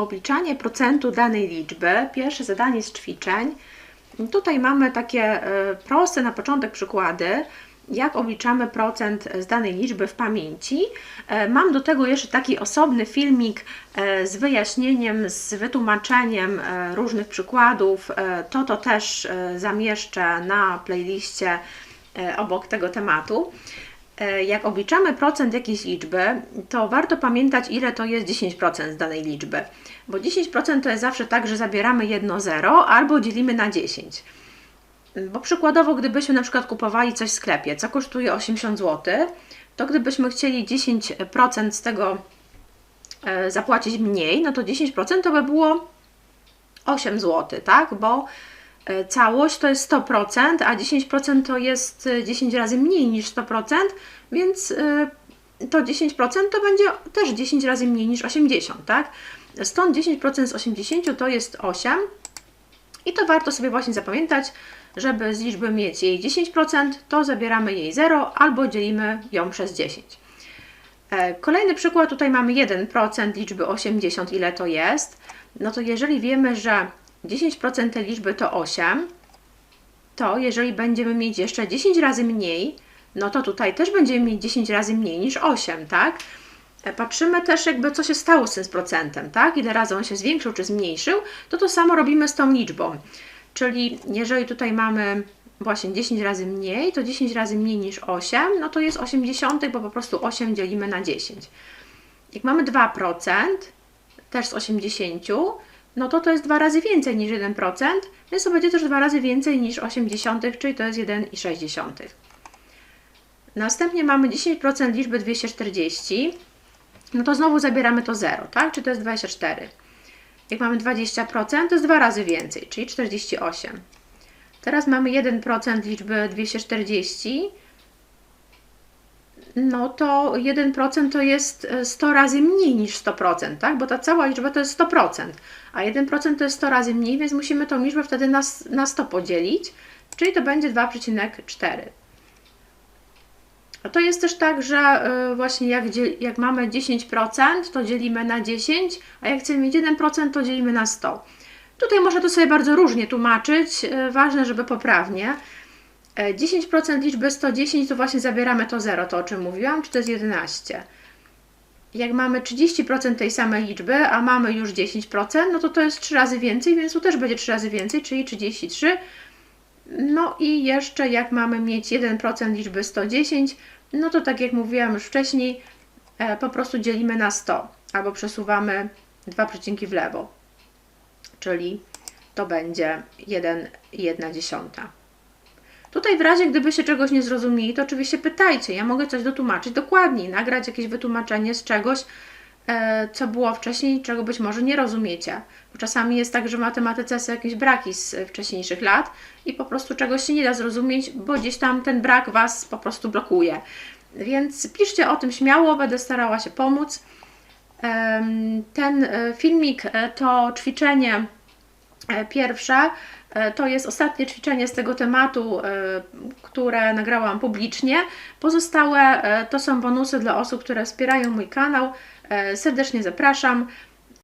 Obliczanie procentu danej liczby. Pierwsze zadanie z ćwiczeń. Tutaj mamy takie e, proste na początek przykłady, jak obliczamy procent z danej liczby w pamięci. E, Mam do tego jeszcze taki osobny filmik e, z wyjaśnieniem, z wytłumaczeniem różnych przykładów. To to też zamieszczę na playliście obok tego tematu. E, Jak obliczamy procent jakiejś liczby, to warto pamiętać, ile to jest 10% z danej liczby. Bo 10% to jest zawsze tak, że zabieramy jedno zero albo dzielimy na 10. Bo przykładowo, gdybyśmy na przykład kupowali coś w sklepie, co kosztuje 80 zł, to gdybyśmy chcieli 10% z tego e, zapłacić mniej, no to 10% to by było 8 zł, tak? Bo całość to jest 100%, a 10% to jest e, 10 razy mniej niż 100%, więc e, to 10% to będzie też 10 razy mniej niż 80, tak? Stąd 10% z 80 to jest 8 i to warto sobie właśnie zapamiętać, żeby z liczby mieć jej 10%, to zabieramy jej 0 albo dzielimy ją przez 10. E, Kolejny przykład, tutaj mamy 1% liczby 80, ile to jest. No to jeżeli wiemy, że 10% tej liczby to 8, to jeżeli będziemy mieć jeszcze 10 razy mniej, no to tutaj też będziemy mieć 10 razy mniej niż 8, tak? E, Patrzymy też jakby co się stało z tym procentem, tak? Ile razy on się zwiększył czy zmniejszył, to to samo robimy z tą liczbą. Czyli jeżeli tutaj mamy właśnie 10 razy mniej, to 10 razy mniej niż 8, no to jest 80, bo po prostu 8 dzielimy na 10. Jak mamy 2%, też z 80, no to to jest 2 razy więcej niż 1%, więc to będzie też 2 razy więcej niż 80, czyli to jest 1,6. Następnie mamy 10% liczby 240, no to znowu zabieramy to 0, tak? Czy to jest 24. Jak mamy 20%, to jest 2 razy więcej, czyli 48. Teraz mamy 1% liczby 240, no to 1% to jest e, 100 razy mniej niż 100%, tak? Bo ta cała liczba to jest 100%, a 1% to jest 100 razy mniej, więc musimy tą liczbę wtedy na, na 100 podzielić, czyli to będzie 2,4. A to jest też tak, że y, właśnie jak, jak mamy 10%, to dzielimy na 10, a jak chcemy mieć 1%, to dzielimy na 100. Tutaj można to sobie bardzo różnie tłumaczyć, y, ważne, żeby poprawnie. E, 10% liczby 110 to właśnie zabieramy to 0, to o czym mówiłam, czy to jest 11. Jak mamy 30% tej samej liczby, a mamy już 10%, no to to jest 3 razy więcej, więc tu też będzie 3 razy więcej, czyli 33. No i jeszcze jak mamy mieć 1% liczby 110, no to tak jak mówiłam już wcześniej, e, po prostu dzielimy na 100 albo przesuwamy dwa przecinki w lewo, czyli to będzie 1,1 dziesiąta. Tutaj w razie, gdyby się czegoś nie zrozumieli, to oczywiście pytajcie. Ja mogę coś dotłumaczyć dokładniej, nagrać jakieś wytłumaczenie z czegoś, e, co było wcześniej, czego być może nie rozumiecie. Bo czasami jest tak, że w matematyce są jakieś braki z e, wcześniejszych lat i po prostu czegoś się nie da zrozumieć, bo gdzieś tam ten brak Was po prostu blokuje. Więc piszcie o tym śmiało, będę starała się pomóc. Ten e, filmik to ćwiczenie E, Pierwsze to jest ostatnie ćwiczenie z tego tematu, e, które nagrałam publicznie. Pozostałe e, to są bonusy dla osób, które wspierają mój kanał. Serdecznie zapraszam.